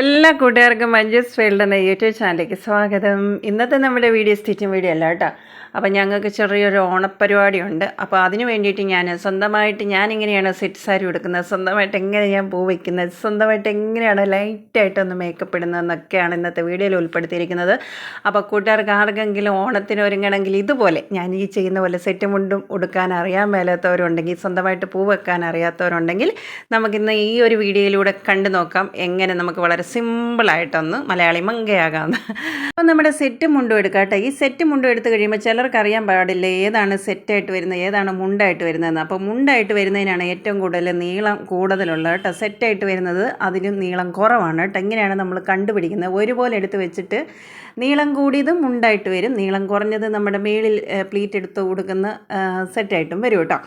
എല്ലാ കൂട്ടുകാർക്കും മഞ്ജസ് ഫീൽഡ് എന്ന യൂട്യൂബ് ചാനലിലേക്ക് സ്വാഗതം. ഇന്നത്തെ നമ്മുടെ വീഡിയോ സ്റ്റിച്ചിങ് വീഡിയോ അല്ല കേട്ടോ. അപ്പോൾ ഞങ്ങൾക്ക് ചെറിയൊരു ഓണപ്പരിപാടിയുണ്ട് അപ്പോൾ അതിന് വേണ്ടിയിട്ട് ഞാൻ സ്വന്തമായിട്ട് ഞാൻ എങ്ങനെയാണ് സെറ്റ് സാരി എടുക്കുന്നത് സ്വന്തമായിട്ട് എങ്ങനെ ഞാൻ പൂ വയ്ക്കുന്നത് സ്വന്തമായിട്ട് എങ്ങനെയാണ് ലൈറ്റായിട്ടൊന്ന് മേക്കപ്പ് ഇടുന്നത് എന്നൊക്കെയാണ് ഇന്നത്തെ വീഡിയോയിൽ ഉൾപ്പെടുത്തിയിരിക്കുന്നത്. അപ്പോൾ കൂട്ടുകാർക്ക് ആർക്കെങ്കിലും ഓണത്തിന് ഒരുങ്ങണമെങ്കിൽ ഇതുപോലെ ഞാൻ ഈ ചെയ്യുന്ന പോലെ സെറ്റ് മുണ്ടും ഉടുക്കാൻ അറിയാൻ മേലാത്തവരുണ്ടെങ്കിൽ സ്വന്തമായിട്ട് പൂ വെക്കാൻ അറിയാത്തവരുണ്ടെങ്കിൽ നമുക്കിന്ന് ഈ ഒരു വീഡിയോയിലൂടെ കണ്ടു നോക്കാം. എങ്ങനെ നമുക്ക് വളരെ സിമ്പിളായിട്ടൊന്ന് മലയാളി മങ്കയാകാമെന്ന് അപ്പോൾ നമ്മുടെ സെറ്റ് മുണ്ടും എടുക്കാം കേട്ടോ. ഈ സെറ്റ് മുണ്ടും എടുത്ത് കഴിയുമ്പോൾ ചിലർക്ക് അറിയാൻ പാടില്ല ഏതാണ് സെറ്റായിട്ട് വരുന്നത് ഏതാണ് മുണ്ടായിട്ട് വരുന്നതെന്ന്. അപ്പോൾ മുണ്ടായിട്ട് വരുന്നതിനാണ് ഏറ്റവും കൂടുതൽ നീളം കൂടുതലുള്ളത് കേട്ടോ. സെറ്റായിട്ട് വരുന്നത് അതിലും നീളം കുറവാണ് കേട്ടോ. ഇങ്ങനെയാണ് നമ്മൾ കണ്ടുപിടിക്കുന്നത്. ഒരുപോലെ എടുത്ത് വെച്ചിട്ട് നീളം കൂടിയതും മുണ്ടായിട്ട് വരും. നീളം കുറഞ്ഞത് നമ്മുടെ മേളിൽ പ്ലീറ്റ് എടുത്ത് കൊടുക്കുന്ന സെറ്റായിട്ടും വരും കേട്ടോ.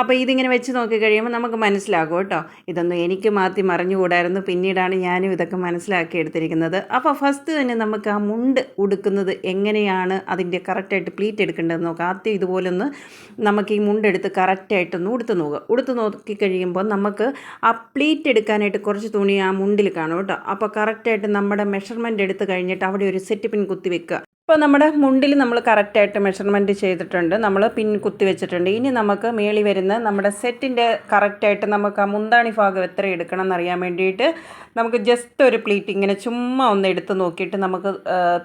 അപ്പോൾ ഇതിങ്ങനെ വെച്ച് നോക്കി കഴിയുമ്പോൾ നമുക്ക് മനസ്സിലാകും കേട്ടോ. ഇതൊന്നും എനിക്ക് മാറ്റി മറിഞ്ഞുകൂടായിരുന്നു പിന്നീടാണ് ഞാനും ഇതൊക്കെ മനസ്സിലാക്കി എടുത്തിരിക്കുന്നത്. അപ്പോൾ ഫസ്റ്റ് തന്നെ നമുക്ക് ആ മുണ്ട് ഉടുക്കുന്നത് എങ്ങനെയാണ് അതിന്റെ കറക്റ്റായിട്ട് പ്ലീറ്റ് എടുക്കേണ്ടതെന്ന് നോക്കാം. ആദ്യം ഇതുപോലൊന്ന് നമുക്ക് ഈ മുണ്ടെടുത്ത് കറക്റ്റായിട്ടൊന്ന് ഉടുത്ത് നോക്കുക. ഉടുത്ത് നോക്കി കഴിയുമ്പോൾ നമുക്ക് ആ പ്ലീറ്റ് എടുക്കാനായിട്ട് കുറച്ച് തുണി ആ മുണ്ടിൽ കാണും കേട്ടോ. അപ്പോൾ കറക്റ്റായിട്ട് നമ്മുടെ മെഷർമെന്റ് എടുത്ത് കഴിഞ്ഞിട്ട് അവിടെ ഒരു സെറ്റ് പിൻ കുത്തി വെക്കുക. ഇപ്പോൾ നമ്മുടെ മുണ്ടിൽ നമ്മൾ കറക്റ്റായിട്ട് മെഷർമെന്റ് ചെയ്തിട്ടുണ്ട്. നമ്മൾ പിൻ കുത്തി വെച്ചിട്ടുണ്ട്. ഇനി നമുക്ക് മേളി വരുന്ന നമ്മുടെ സെറ്റിന്റെ കറക്റ്റായിട്ട് നമുക്ക് ആ മുന്താണി ഭാഗം എത്ര എടുക്കണം എന്നറിയാൻ വേണ്ടിയിട്ട് നമുക്ക് ജസ്റ്റ് ഒരു പ്ലീറ്റ് ഇങ്ങനെ ചുമ്മാ ഒന്ന് എടുത്ത് നോക്കിയിട്ട് നമുക്ക്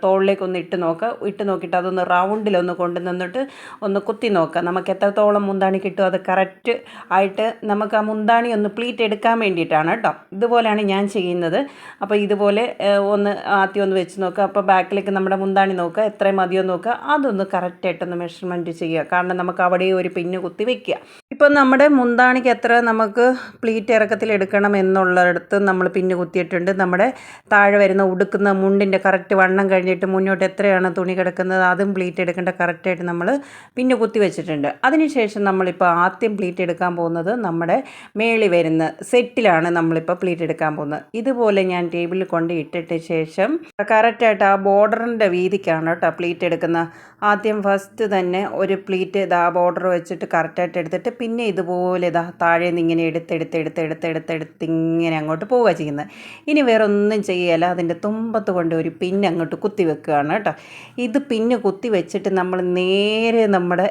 തോളിലേക്ക് ഒന്ന് ഇട്ട് നോക്കാം. ഇട്ട് നോക്കിയിട്ട് അതൊന്ന് റൗണ്ടിലൊന്ന് കൊണ്ട് നിന്നിട്ട് ഒന്ന് കുത്തി നോക്കാം. നമുക്ക് എത്രത്തോളം മുന്താണി കിട്ടും അത് കറക്റ്റ് ആയിട്ട് നമുക്ക് ആ മുന്താണി ഒന്ന് പ്ലീറ്റ് എടുക്കാൻ വേണ്ടിയിട്ടാണ് കേട്ടോ. ഇതുപോലെയാണ് ഞാൻ ചെയ്യുന്നത്. അപ്പോൾ ഇതുപോലെ ഒന്ന് ആദ്യം ഒന്ന് വെച്ച് നോക്കുക അപ്പോൾ ബാക്കിലേക്ക് നമ്മുടെ മുന്താണി നോക്കുക എത്ര മതിയോ നോക്കുക അതൊന്ന് കറക്റ്റായിട്ടൊന്ന് മെഷർമെന്റ് ചെയ്യുക. കാരണം നമുക്ക് അവിടെ ഒരു പിന്ന് കുത്തി വെക്കുക. ഇപ്പം നമ്മുടെ മുന്താണിക്ക് എത്ര നമുക്ക് പ്ലീറ്റ് ഇറക്കത്തിൽ എടുക്കണം എന്നുള്ളിടത്ത് നമ്മൾ പിന്നെ കുത്തിയിട്ടുണ്ട്. നമ്മുടെ താഴെ വരുന്ന ഉടുക്കുന്ന മുണ്ടിന്റെ കറക്റ്റ് വണ്ണം കഴിഞ്ഞിട്ട് മുന്നോട്ട് എത്രയാണ് തുണി കിടക്കുന്നത് അതും പ്ലീറ്റ് എടുക്കേണ്ട കറക്റ്റായിട്ട് നമ്മൾ പിന്നെ കുത്തി വെച്ചിട്ടുണ്ട്. അതിനുശേഷം നമ്മളിപ്പോൾ ആദ്യം പ്ലീറ്റ് എടുക്കാൻ പോകുന്നത് നമ്മുടെ മേളി വരുന്ന സെറ്റിലാണ് നമ്മളിപ്പോൾ പ്ലീറ്റ് എടുക്കാൻ പോകുന്നത്. ഇതുപോലെ ഞാൻ ടേബിളിൽ കൊണ്ട് ഇട്ടിട്ട് ശേഷം കറക്റ്റായിട്ട് ആ ബോർഡറിന്റെ വീതിക്കാണ് കേട്ടോ പ്ലീറ്റ് എടുക്കുന്ന. ആദ്യം ഫസ്റ്റ് തന്നെ ഒരു പ്ലീറ്റ് ഇതാ ബോർഡർ വെച്ചിട്ട് കറക്റ്റായിട്ട് എടുത്തിട്ട് പിന്നെ ഇതുപോലെ ഇതാ താഴെ നിന്ന് ഇങ്ങനെ എടുത്തെടുത്ത് എടുത്തെടുത്ത് എടുത്ത് എടുത്ത് എടുത്ത് ഇങ്ങനെ അങ്ങോട്ട് പോവുക ചെയ്യുന്നത്. ഇനി വേറെ ഒന്നും ചെയ്യല്ല. അതിന്റെ തുമ്പത്ത് കൊണ്ട് ഒരു പിന്ന് അങ്ങോട്ട് കുത്തി വെക്കുകയാണ് കേട്ടോ. ഇത് പിന്നെ കുത്തി വെച്ചിട്ട് നമ്മൾ നേരെ നമ്മുടെ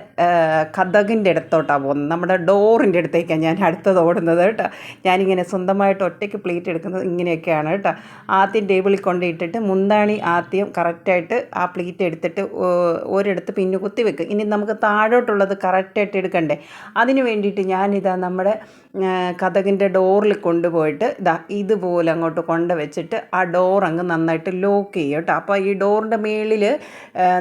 കഥകിന്റെ അടുത്തോട്ടാണ് പോകുന്നത്. നമ്മുടെ ഡോറിന്റെ അടുത്തേക്കാണ് ഞാൻ അടുത്തത് ഓടുന്നത് കേട്ടോ. ഞാനിങ്ങനെ സ്വന്തമായിട്ട് ഒറ്റയ്ക്ക് പ്ലേറ്റ് എടുക്കുന്നത് ഇങ്ങനെയൊക്കെയാണ് കേട്ടോ. ആദ്യം ടേബിളിൽ കൊണ്ടിട്ടിട്ട് മുന്താണി ആദ്യം കറക്റ്റായിട്ട് ആ പ്ലേറ്റ് എടുത്തിട്ട് ഒരിടത്ത് പിന്നെ കുത്തി വെക്കും. ഇനി നമുക്ക് താഴോട്ടുള്ളത് കറക്റ്റായിട്ട് എടുക്കണ്ടേ? അതിന് വേണ്ടിയിട്ട് ഞാനിതാ നമ്മുടെ കഥകിന്റെ ഡോറിൽ കൊണ്ടുപോയിട്ട് ഇതാ ഇതുപോലെ അങ്ങോട്ട് കൊണ്ട് വെച്ചിട്ട് ആ ഡോർ അങ്ങ് നന്നായിട്ട് ലോക്ക് ചെയ്യും കേട്ടോ. അപ്പോൾ ഈ ഡോറിന്റെ മേളിൽ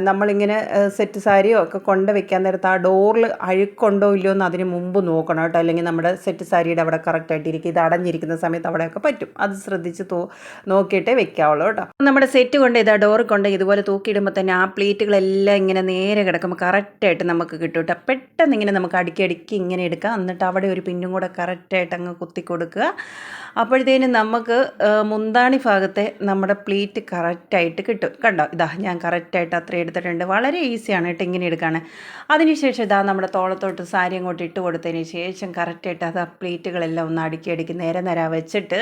നമ്മളിങ്ങനെ സെറ്റ് സാരിയോ ഒക്കെ കൊണ്ട് വെക്കാൻ നേരത്ത് ആ ഡോറിൽ അഴുക്കുണ്ടോ ഇല്ലയോ എന്ന് അതിന് മുമ്പ് നോക്കണം കേട്ടോ. അല്ലെങ്കിൽ നമ്മുടെ സെറ്റ് സാരിയുടെ അവിടെ കറക്റ്റായിട്ട് ഇരിക്കും ഇത് അടഞ്ഞിരിക്കുന്ന സമയത്ത് അവിടെയൊക്കെ പറ്റും. അത് ശ്രദ്ധിച്ച് തോ നോക്കിയിട്ടേ വെക്കാവുള്ളൂ കേട്ടോ. നമ്മുടെ സെറ്റ് കൊണ്ട് ഇതാ ഡോർ കൊണ്ട് ഇതുപോലെ തൂക്കിയിടുമ്പോൾ തന്നെ ആ പ്ലേറ്റുകളെല്ലാം ഇങ്ങനെ നേരെ കിടക്കുമ്പോൾ കറക്റ്റായിട്ട് നമുക്ക് കിട്ടും കേട്ടോ. പെട്ടെന്ന് ഇങ്ങനെ നമുക്ക് അടുക്കി അടുക്കി ഇങ്ങനെ എടുക്കാം. എന്നിട്ട് അവിടെ ഒരു പിന്നും കൂടെ കറക്റ്റായിട്ട് അങ്ങ് കുത്തി കൊടുക്കുക അപ്പോഴത്തേനും നമുക്ക് മുന്താണി ഭാഗത്തെ നമ്മുടെ പ്ലീറ്റ് കറക്റ്റായിട്ട് കിട്ടും. കണ്ടോ? ഇതാ ഞാൻ കറക്റ്റായിട്ട് അത്ര എടുത്തിട്ടുണ്ട്. വളരെ ഈസിയാണ് കേട്ടോ ഇങ്ങനെ എടുക്കുകയാണ് അതിനുശേഷം ഇതാ നമ്മുടെ തോളത്തോട്ട് സാരി അങ്ങോട്ട് ഇട്ട് കൊടുത്തതിന് ശേഷം കറക്റ്റായിട്ട് അത് ആ പ്ലീറ്റുകളെല്ലാം ഒന്ന് അടുക്കി അടുക്കി നേരെ നേരെ വെച്ചിട്ട്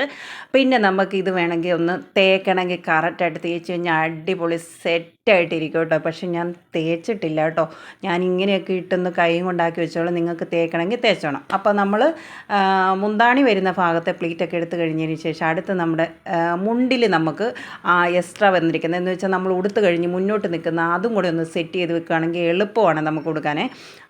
പിന്നെ നമുക്ക് ഇത് വേണമെങ്കിൽ ഒന്ന് തേക്കണമെങ്കിൽ കറക്റ്റായിട്ട് തേച്ച് കഴിഞ്ഞാൽ അടിപൊളി സെറ്റ് സെറ്റായിട്ടിരിക്കും കേട്ടോ പക്ഷെ ഞാൻ തേച്ചിട്ടില്ല കേട്ടോ. ഞാൻ ഇങ്ങനെയൊക്കെ ഇട്ടൊന്ന് കൈയും കൊണ്ടാക്കി വെച്ചോളാം. നിങ്ങൾക്ക് തേക്കണമെങ്കിൽ തേച്ചോണം. അപ്പോൾ നമ്മൾ മുന്താണി വരുന്ന ഭാഗത്തെ പ്ലീറ്റൊക്കെ എടുത്തു കഴിഞ്ഞതിന് ശേഷം അടുത്ത് നമ്മുടെ മുണ്ടിൽ നമുക്ക് എക്സ്ട്രാ വന്നിരിക്കുന്നത്. എന്ന് വെച്ചാൽ നമ്മൾ ഉടുത്ത് കഴിഞ്ഞ് മുന്നോട്ട് നിൽക്കുന്ന അതും കൂടെ ഒന്ന് സെറ്റ് ചെയ്ത് വെക്കുകയാണെങ്കിൽ എളുപ്പമാണ് നമുക്ക് കൊടുക്കാനേ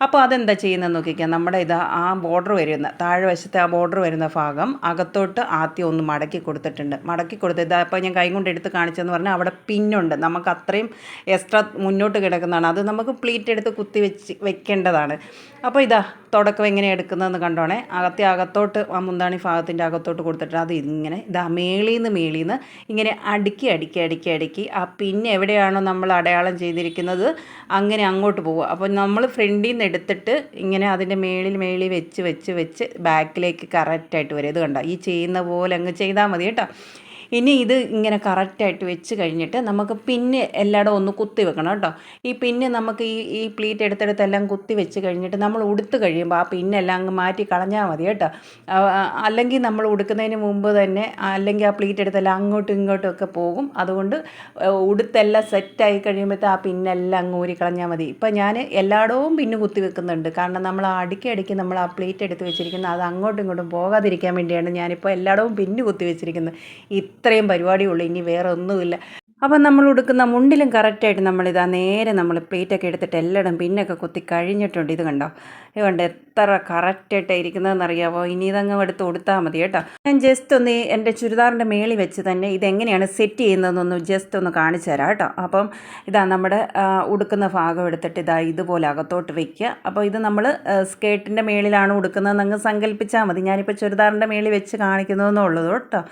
അപ്പോൾ അതെന്താ ചെയ്യുന്നത് നോക്കിക്കാം. നമ്മുടെ ഇത് ആ ബോർഡർ വരുന്ന താഴെ വശത്തെ ആ ബോർഡർ വരുന്ന ഭാഗം അകത്തോട്ട് ആദ്യം ഒന്ന് മടക്കി കൊടുത്തിട്ടുണ്ട്. മടക്കി കൊടുത്ത് അപ്പോൾ ഞാൻ കൈ കൊണ്ട് എടുത്ത് കാണിച്ചെന്ന് പറഞ്ഞാൽ അവിടെ പിന്നുണ്ട്. നമുക്ക് അത്രയും എക്സ്ട്രാ മുന്നോട്ട് കിടക്കുന്നതാണ്. അത് നമുക്ക് പ്ലീറ്റ് എടുത്ത് കുത്തി വെച്ച് വെക്കേണ്ടതാണ്. അപ്പോൾ ഇതാ തുടക്കം എങ്ങനെ എടുക്കുന്നതെന്ന് കണ്ടോണേ. അകത്തെ അകത്തോട്ട് ആ മുന്താണി ഭാഗത്തിന്റെ അകത്തോട്ട് കൊടുത്തിട്ട് അത് ഇങ്ങനെ ഇതാ മേളിന്ന് മേളിന്ന് ഇങ്ങനെ അടുക്കി അടുക്കി അടുക്കി അടുക്കി. ആ പിന്നെ എവിടെയാണോ നമ്മൾ അടയാളം ചെയ്തിരിക്കുന്നത് അങ്ങനെ അങ്ങോട്ട് പോവുക. അപ്പോൾ നമ്മൾ ഫ്രണ്ടിൽ നിന്ന് എടുത്തിട്ട് ഇങ്ങനെ അതിന്റെ മേളിൽ മേളിൽ വെച്ച് വെച്ച് വെച്ച് ബാക്കിലേക്ക് കറക്റ്റായിട്ട് വരും. ഇത് കണ്ടോ? ഈ ചെയ്യുന്ന പോലെ അങ്ങ് ചെയ്താൽ മതി കേട്ടോ. ഇനി ഇത് ഇങ്ങനെ കറക്റ്റായിട്ട് വെച്ച് കഴിഞ്ഞിട്ട് നമുക്ക് പിന്നെ എല്ലായിടവും ഒന്ന് കുത്തി വെക്കണം കേട്ടോ. ഈ പിന്നെ നമുക്ക് ഈ ഈ പ്ലീറ്റ് എടുത്തെടുത്തെല്ലാം കുത്തി വെച്ച് കഴിഞ്ഞിട്ട് നമ്മൾ ഉടുത്ത് കഴിയുമ്പോൾ ആ പിന്നെല്ലാം അങ്ങ് മാറ്റി കളഞ്ഞാൽ മതി കേട്ടോ. അല്ലെങ്കിൽ നമ്മൾ ഉടുക്കുന്നതിന് മുമ്പ് തന്നെ അല്ലെങ്കിൽ ആ പ്ലീറ്റ് എടുത്തെല്ലാം അങ്ങോട്ടും ഇങ്ങോട്ടും ഒക്കെ പോകും. അതുകൊണ്ട് ഉടുത്തെല്ലാം സെറ്റായി കഴിയുമ്പോഴത്തെ ആ പിന്നെല്ലാം അങ്ങ് ഊരി കളഞ്ഞാൽ മതി. ഇപ്പം ഞാൻ എല്ലായിടവും പിന്നെ കുത്തി വെക്കുന്നുണ്ട്. കാരണം നമ്മൾ അടുക്കി അടുക്കി നമ്മൾ ആ പ്ലേറ്റ് എടുത്ത് വെച്ചിരിക്കുന്നത് അത് അങ്ങോട്ടും ഇങ്ങോട്ടും പോകാതിരിക്കാൻ വേണ്ടിയാണ് ഞാനിപ്പോൾ എല്ലായിടവും പിന്നെ കുത്തി വെച്ചിരിക്കുന്നത്. ഇത്രയും പരിപാടിയുള്ളൂ ഇനി വേറെ ഒന്നുമില്ല. അപ്പം നമ്മൾ ഉടുക്കുന്ന മുണ്ടിലും കറക്റ്റായിട്ട് നമ്മളിതാ നേരെ നമ്മൾ പ്ലേറ്റൊക്കെ എടുത്തിട്ട് എല്ലായിടും പിന്നൊക്കെ കുത്തി കഴിഞ്ഞിട്ടുണ്ട്. ഇത് കണ്ടോ? ഇത് കണ്ടോ എത്ര കറക്റ്റായിട്ട് ഇരിക്കുന്നതെന്ന് അറിയാമോ ഇനി ഇതങ്ങ് എടുത്ത് കൊടുത്താൽ മതി കേട്ടോ. ഞാൻ ജസ്റ്റ് ഒന്ന് എന്റെ ചുരിദാറിന്റെ മേളിൽ വെച്ച് തന്നെ ഇതെങ്ങനെയാണ് സെറ്റ് ചെയ്യുന്നതെന്നൊന്ന് ജസ്റ്റ് ഒന്ന് കാണിച്ചു തരാം കേട്ടോ. അപ്പം ഇതാ നമ്മുടെ ഉടുക്കുന്ന ഭാഗം എടുത്തിട്ട് ഇതാ ഇതുപോലെ അകത്തോട്ട് വെക്കുക അപ്പോൾ ഇത് നമ്മൾ സ്കേർട്ടിന്റെ മേളിലാണ് ഉടുക്കുന്നതെന്ന് അങ്ങ് സങ്കല്പിച്ചാൽ മതി. ഞാനിപ്പോൾ ചുരിദാറിന്റെ മേളിൽ വെച്ച് കാണിക്കുന്നതെന്നുള്ളത് കേട്ടോ.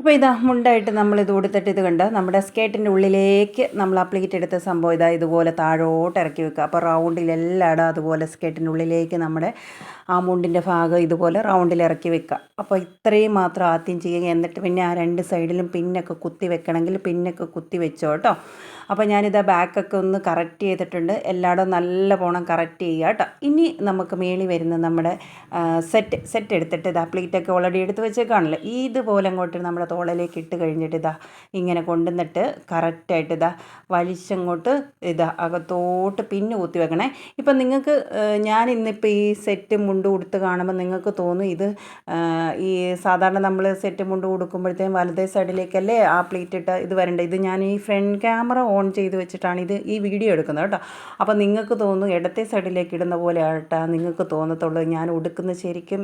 അപ്പോൾ ഇതാ മുണ്ടായിട്ട് നമ്മൾ ഇത് കൊടുത്തിട്ട് ഇത് കണ്ട് നമ്മുടെ സ്കേട്ടിന്റെ ഉള്ളിലേക്ക് നമ്മൾ ആ പ്ലേറ്റ് എടുത്ത സംഭവം ഇതാ ഇതുപോലെ താഴോട്ട് ഇറക്കി വെക്കുക. അപ്പോൾ റൗണ്ടിലെല്ലായിടും അതുപോലെ സ്കേട്ടിന്റെ ഉള്ളിലേക്ക് നമ്മുടെ ആ മുണ്ടിന്റെ ഭാഗം ഇതുപോലെ റൗണ്ടിൽ ഇറക്കി വെക്കുക. അപ്പോൾ ഇത്രയും മാത്രം ആദ്യം ചെയ്യുക. എന്നിട്ട് പിന്നെ ആ രണ്ട് സൈഡിലും പിന്നൊക്കെ കുത്തി വെക്കണമെങ്കിൽ പിന്നൊക്കെ കുത്തി വെച്ചോ കേട്ടോ അപ്പോൾ ഞാനിത് ബാക്കൊക്കെ ഒന്ന് കറക്റ്റ് ചെയ്തിട്ടുണ്ട്. എല്ലായിടും നല്ല പോണം കറക്റ്റ് ചെയ്യുക കേട്ടോ. ഇനി നമുക്ക് മേളി വരുന്ന നമ്മുടെ സെറ്റ് സെറ്റ് എടുത്തിട്ട് ഇതാ പ്ലീറ്റൊക്കെ ഓൾറെഡി എടുത്ത് വെച്ചേക്കാണല്ലോ. ഇതുപോലെ അങ്ങോട്ട് നമ്മുടെ തോളിലേക്ക് ഇട്ട് കഴിഞ്ഞിട്ട് ഇതാ ഇങ്ങനെ കൊണ്ടുവന്നിട്ട് കറക്റ്റായിട്ട് ഇതാ വലിച്ചങ്ങോട്ട് ഇതാ അകത്തോട്ട് പിന്നെ കുത്തി വെക്കണേ. ഇപ്പം നിങ്ങൾക്ക് ഞാൻ ഇന്നിപ്പോൾ ഈ സെറ്റ് മുണ്ട് കൊടുത്ത് കാണുമ്പോൾ നിങ്ങൾക്ക് തോന്നും ഇത് ഈ സാധാരണ നമ്മൾ സെറ്റ് മുണ്ട് കൊടുക്കുമ്പോഴത്തേക്കും വലതേ സൈഡിലേക്കല്ലേ ആ പ്ലീറ്റ് ഇട്ട് ഇത് വരേണ്ടത് ഇത് ഞാൻ ഈ ഫ്രണ്ട് ക്യാമറ ഓൺ ചെയ്ത് വെച്ചിട്ടാണ് ഇത് ഈ വീഡിയോ എടുക്കുന്നത് കേട്ടോ. അപ്പോൾ നിങ്ങൾക്ക് തോന്നും ഇടത്തെ സൈഡിലേക്ക് ഇടുന്ന പോലെ ആട്ടാ നിങ്ങൾക്ക് തോന്നത്തുള്ളൂ ഞാൻ ഉടുക്കുന്ന ശരിക്കും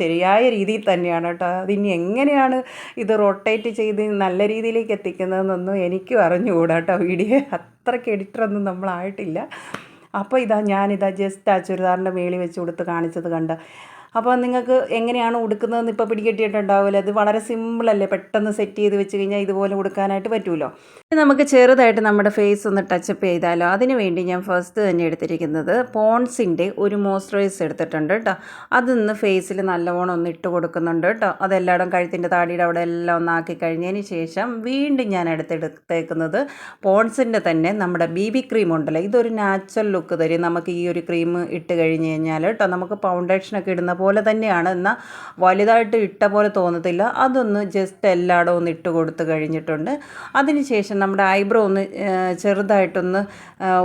ശരിയായ രീതിയിൽ തന്നെയാണ് കേട്ടോ. അതിനി എങ്ങനെയാണ് ഇത് റൊട്ടേറ്റ് ചെയ്ത് നല്ല രീതിയിലേക്ക് എത്തിക്കുന്നതെന്നൊന്നും എനിക്കും അറിഞ്ഞുകൂടാ കേട്ടോ. വീഡിയോ അത്രയ്ക്ക് എഡിറ്ററൊന്നും നമ്മളായിട്ടില്ല. അപ്പോൾ ഇതാ ഞാനിതാ ജസ്റ്റ് ആ ചുരിദാറിന്റെ മേളിൽ വെച്ച് കൊടുത്ത് കാണിച്ചത് കണ്ട. അപ്പോൾ നിങ്ങൾക്ക് എങ്ങനെയാണ് ഉടുക്കുന്നതെന്ന് ഇപ്പോൾ പിടികെട്ടിയിട്ടുണ്ടാവില്ല. അത് വളരെ സിമ്പിളല്ലേ പെട്ടെന്ന് സെറ്റ് ചെയ്ത് വെച്ച് കഴിഞ്ഞാൽ ഇതുപോലെ ഉടുക്കാനായിട്ട് പറ്റുമല്ലോ നമുക്ക് ചെറുതായിട്ട് നമ്മുടെ ഫേസ് ഒന്ന് ടച്ചപ്പ് ചെയ്താലോ? അതിന് വേണ്ടി ഞാൻ ഫസ്റ്റ് തന്നെ എടുത്തിരിക്കുന്നത് പോൺസിന്റെ ഒരു മോയ്സ്ചറൈസ് എടുത്തിട്ടുണ്ട് കേട്ടോ അതൊന്ന് ഫേസിൽ നല്ലവണ്ണം ഒന്ന് ഇട്ട് കൊടുക്കുന്നുണ്ട് കേട്ടോ അതെല്ലായിടും കഴുത്തിന്റെ താടിയുടെ അവിടെ എല്ലാം ഒന്ന് ഒന്നാക്കി കഴിഞ്ഞതിന് ശേഷം വീണ്ടും ഞാൻ എടുത്തെടുത്തേക്കുന്നത് പോൺസിന്റെ തന്നെ നമ്മുടെ ബി ബി ക്രീം ഉണ്ടല്ലോ. ഇതൊരു നാച്ചുറൽ ലുക്ക് തരും. നമുക്ക് ഈ ഒരു ക്രീം ഇട്ട് കഴിഞ്ഞ് കഴിഞ്ഞാൽ കേട്ടോ നമുക്ക് ഫൗണ്ടേഷനൊക്കെ ഇടുന്ന പോലെ തന്നെയാണ്. എന്നാൽ വലുതായിട്ട് ഇട്ട പോലെ തോന്നത്തില്ല. അതൊന്ന് ജസ്റ്റ് എല്ലായിടവും ഒന്ന് ഇട്ട് കൊടുത്ത് കഴിഞ്ഞിട്ടുണ്ട്. അതിനുശേഷം നമ്മുടെ ഐബ്രോ ഒന്ന് ചെറുതായിട്ടൊന്ന്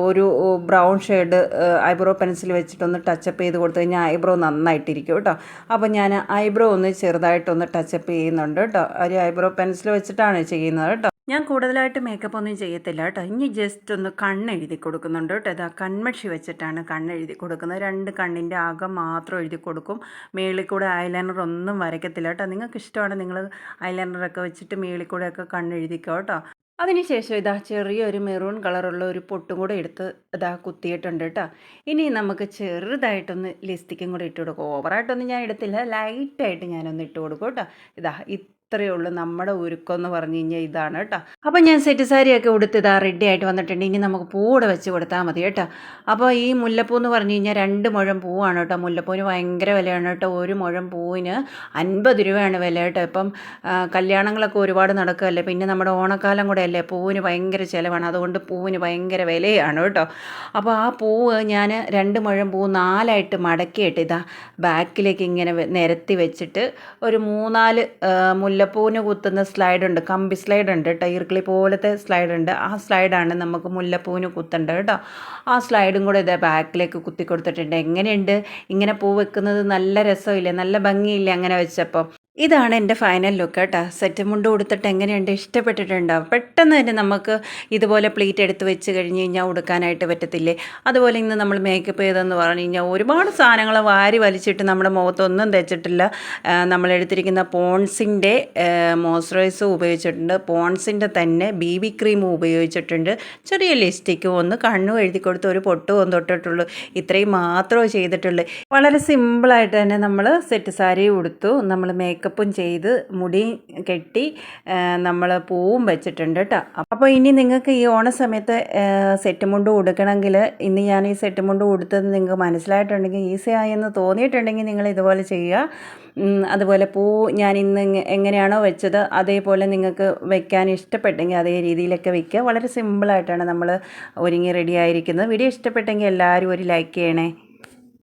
ഒരു ബ്രൗൺ ഷെയ്ഡ് ഐബ്രോ പെൻസിൽ വെച്ചിട്ടൊന്ന് ടച്ചപ്പ് ചെയ്ത് കൊടുത്തു കഴിഞ്ഞാൽ ഐബ്രോ നന്നായിട്ടിരിക്കും കേട്ടോ. അപ്പോൾ ഞാൻ ഐബ്രോ ഒന്ന് ചെറുതായിട്ടൊന്ന് ടച്ചപ്പ് ചെയ്യുന്നുണ്ട് കേട്ടോ. ഒരു ഐബ്രോ പെൻസിൽ വെച്ചിട്ടാണ് ചെയ്യുന്നത് കേട്ടോ. ഞാൻ കൂടുതലായിട്ട് മേക്കപ്പ് ഒന്നും ചെയ്യത്തില്ല കേട്ടോ. ഇനി ജസ്റ്റ് ഒന്ന് കണ്ണെഴുതി കൊടുക്കുന്നുണ്ട് കേട്ടോ. ഇതാ കൺമഷി വെച്ചിട്ടാണ് കണ്ണെഴുതി കൊടുക്കുന്നത്. രണ്ട് കണ്ണിന്റെ അകം മാത്രം എഴുതി കൊടുക്കും. മേളിൽ കൂടെ ഐലൈനർ ഒന്നും വരയ്ക്കത്തില്ല കേട്ടോ. നിങ്ങൾക്ക് ഇഷ്ടമാണ് നിങ്ങൾ ഐലൈനറൊക്കെ വെച്ചിട്ട് മേളിൽ കൂടെയൊക്കെ കണ്ണെഴുതിക്കോ കേട്ടോ. അതിനുശേഷം ഇതാ ചെറിയൊരു മെറൂൺ കളറുള്ള ഒരു പൊട്ടും കൂടെ എടുത്ത് ഇതാ കുത്തിയിട്ടുണ്ട് കേട്ടോ. ഇനി നമുക്ക് ചെറുതായിട്ടൊന്ന് ലിസ്റ്റിക്കും കൂടെ ഇട്ട് കൊടുക്കും. ഓവറായിട്ടൊന്നും ഞാൻ എടുത്തില്ല ലൈറ്റായിട്ട് ഞാനൊന്ന് ഇട്ട് കൊടുക്കും കേട്ടോ. ഇതാ ഇത്രയേ ഉള്ളൂ. നമ്മുടെ ഒരുക്കം എന്ന് പറഞ്ഞു കഴിഞ്ഞാൽ ഇതാണ് കേട്ടോ. അപ്പം ഞാൻ സെറ്റ് സാരിയൊക്കെ ഉടുത്ത് ഇതാ റെഡി ആയിട്ട് വന്നിട്ടുണ്ട്. ഇനി നമുക്ക് പൂവിടെ വെച്ച് കൊടുത്താൽ മതി കേട്ടോ. അപ്പോൾ ഈ മുല്ലപ്പൂ എന്ന് പറഞ്ഞു കഴിഞ്ഞാൽ രണ്ട് മുഴം പൂവാണ് കേട്ടോ. മുല്ലപ്പൂവിന് ഭയങ്കര വിലയാണ് കേട്ടോ. ഒരു മുഴം പൂവിന് അൻപത് രൂപയാണ് വില കേട്ടോ. ഇപ്പം കല്യാണങ്ങളൊക്കെ ഒരുപാട് നടക്കുകയല്ലേ. പിന്നെ നമ്മുടെ ഓണക്കാലം കൂടെ അല്ലേ പൂവിന് ഭയങ്കര ചിലവാണ്. അതുകൊണ്ട് പൂവിന് ഭയങ്കര വിലയാണ് കേട്ടോ. അപ്പോൾ ആ പൂവ് ഞാൻ രണ്ട് മുഴം പൂ നാലായിട്ട് മടക്കിയിട്ട് ഇതാ ബാക്കിലേക്ക് ഇങ്ങനെ നിരത്തി വെച്ചിട്ട് ഒരു മൂന്നാൽ ആ, മുല്ലപ്പൂവിന് കുത്തുന്ന സ്ലൈഡ് ഉണ്ട് കമ്പി സ്ലൈഡ് ഉണ്ട് ഈർക്കിളി പോലത്തെ സ്ലൈഡ് ഉണ്ട് ആ സ്ലൈഡാണ് നമുക്ക് മുല്ലപ്പൂവിന് കുത്തേണ്ടത് കേട്ടോ. ആ സ്ലൈഡും കൂടെ ഇതേ ബാക്കിലേക്ക് കുത്തി കൊടുത്തിട്ടുണ്ട് എങ്ങനെയുണ്ട്? ഇങ്ങനെ പൂ വെക്കുന്നത് നല്ല രസമില്ലേ? നല്ല ഭംഗിയില്ലേ അങ്ങനെ വെച്ചപ്പോൾ? ഇതാണ് എന്റെ ഫൈനൽ ലുക്ക് കേട്ടോ സെറ്റ് മുണ്ട് കൊടുത്തിട്ട് എങ്ങനെയുണ്ട്? ഇഷ്ടപ്പെട്ടിട്ടുണ്ടോ? പെട്ടെന്ന് തന്നെ നമുക്ക് ഇതുപോലെ പ്ലീറ്റ് എടുത്ത് വെച്ച് കഴിഞ്ഞ് കഴിഞ്ഞാൽ ഉടുക്കാനായിട്ട് പറ്റത്തില്ലേ? അതുപോലെ ഇന്ന് നമ്മൾ മേക്കപ്പ് ചെയ്തെന്ന് പറഞ്ഞു കഴിഞ്ഞാൽ ഒരുപാട് സാധനങ്ങൾ വാരി വലിച്ചിട്ട് നമ്മുടെ മുഖത്തൊന്നും തേച്ചിട്ടില്ല. നമ്മൾ എടുത്തിരിക്കുന്ന പോൺസിന്റെ മോയ്സ്ചറൈസർ ഉപയോഗിച്ചിട്ടുണ്ട്. പോൺസിന്റെ തന്നെ ബി ബി ക്രീമും ഉപയോഗിച്ചിട്ടുണ്ട്. ചെറിയ ലിസ്റ്റിക്കും ഒന്ന് കണ്ണും എഴുതി കൊടുത്ത് ഒരു പൊട്ടും ഒന്ന് തൊട്ടിട്ടുള്ളൂ. ഇത്രയും മാത്രമേ ചെയ്തിട്ടുള്ളൂ. വളരെ സിമ്പിളായിട്ട് തന്നെ നമ്മൾ സെറ്റ് സാരി ഉടുത്തു. നമ്മൾ മേക്കപ്പ് മേക്കപ്പും ചെയ്ത് മുടി കെട്ടി നമ്മൾ പൂവും വെച്ചിട്ടുണ്ട് കേട്ടോ അപ്പോൾ ഇനി നിങ്ങൾക്ക് ഈ ഓണ സമയത്ത് സെറ്റ് മുണ്ട് ഉടുക്കണമെങ്കിൽ ഇന്ന് ഞാൻ ഈ സെറ്റ് മുണ്ട് ഉടുത്തത് നിങ്ങൾക്ക് മനസ്സിലായിട്ടുണ്ടെങ്കിൽ ഈസി ആയെന്ന് തോന്നിയിട്ടുണ്ടെങ്കിൽ നിങ്ങൾ ഇതുപോലെ ചെയ്യുക. അതുപോലെ പൂ ഞാൻ ഇന്ന് എങ്ങനെയാണോ വെച്ചത് അതേപോലെ നിങ്ങൾക്ക് വെക്കാൻ ഇഷ്ടപ്പെട്ടെങ്കിൽ അതേ രീതിയിലൊക്കെ വെക്കുക. വളരെ സിമ്പിളായിട്ടാണ് നമ്മൾ ഒരുങ്ങി റെഡി ആയിരിക്കുന്നത്. വീഡിയോ ഇഷ്ടപ്പെട്ടെങ്കിൽ എല്ലാവരും ഒരു ലൈക്ക് ചെയ്യണേ.